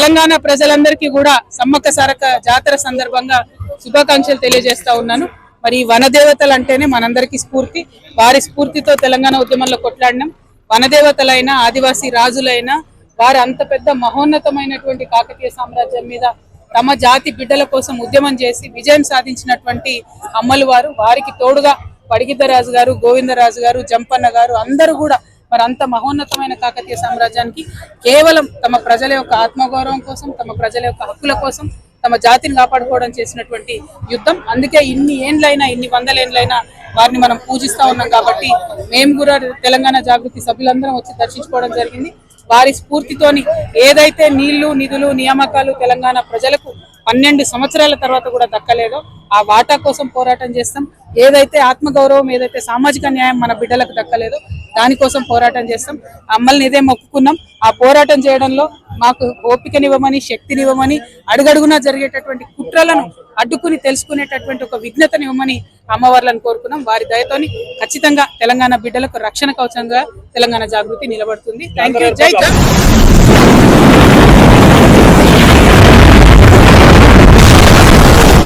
తెలంగాణ ప్రజలందరికీ కూడా సమ్మక్క సారక జాతర సందర్భంగా శుభాకాంక్షలు తెలియజేస్తా ఉన్నాను. మరి ఈ వనదేవతలు అంటేనే మనందరికీ స్ఫూర్తి. వారి స్ఫూర్తితో తెలంగాణ ఉద్యమంలో కొట్లాడినాం. వనదేవతలైన ఆదివాసీ రాజులైన వారు అంత పెద్ద మహోన్నతమైనటువంటి కాకతీయ సామ్రాజ్యం మీద తమ జాతి బిడ్డల కోసం ఉద్యమం చేసి విజయం సాధించినటువంటి అమ్మలు వారు. వారికి తోడుగా పడిగిద్దరాజు గారు గోవిందరాజు గారు జంపన్న గారు అందరూ కూడా మరి అంత మహోన్నతమైన కాకతీయ సామ్రాజ్యానికి కేవలం తమ ప్రజల యొక్క ఆత్మగౌరవం కోసం తమ ప్రజల యొక్క హక్కుల కోసం తమ జాతిని కాపాడుకోవడం చేసినటువంటి యుద్ధం. అందుకే ఇన్ని ఏండ్లైనా ఇన్ని వందల ఏండ్లైనా వారిని మనం పూజిస్తా ఉన్నాం కాబట్టి మేము కూడా తెలంగాణ జాగృతి సభ్యులందరం వచ్చి దర్శించుకోవడం జరిగింది. వారి స్ఫూర్తితోని ఏదైతే నీళ్ళు నిధులు నియామకాలు తెలంగాణ ప్రజలకు పన్నెండు సంవత్సరాల తర్వాత కూడా దక్కలేదో ఆ వాటా కోసం పోరాటం చేస్తాం. ఏదైతే ఆత్మగౌరవం ఏదైతే సామాజిక న్యాయం మన బిడ్డలకు దక్కలేదో దానికోసం పోరాటం చేస్తాం. అమ్మల్ని ఇదే మొక్కుకున్నాం. ఆ పోరాటం చేయడంలో మాకు ఓపికనివ్వమని శక్తినివ్వమని అడుగడుగునా జరిగేటటువంటి కుట్రలను అడ్డుకుని తెలుసుకునేటటువంటి ఒక విఘ్నతనివ్వమని అమ్మవార్లను కోరుకున్నాం. వారి దయతోని ఖచ్చితంగా తెలంగాణ బిడ్డలకు రక్షణ కవచంగా తెలంగాణ జాగృతి నిలబడుతుంది. థ్యాంక్ యూ జై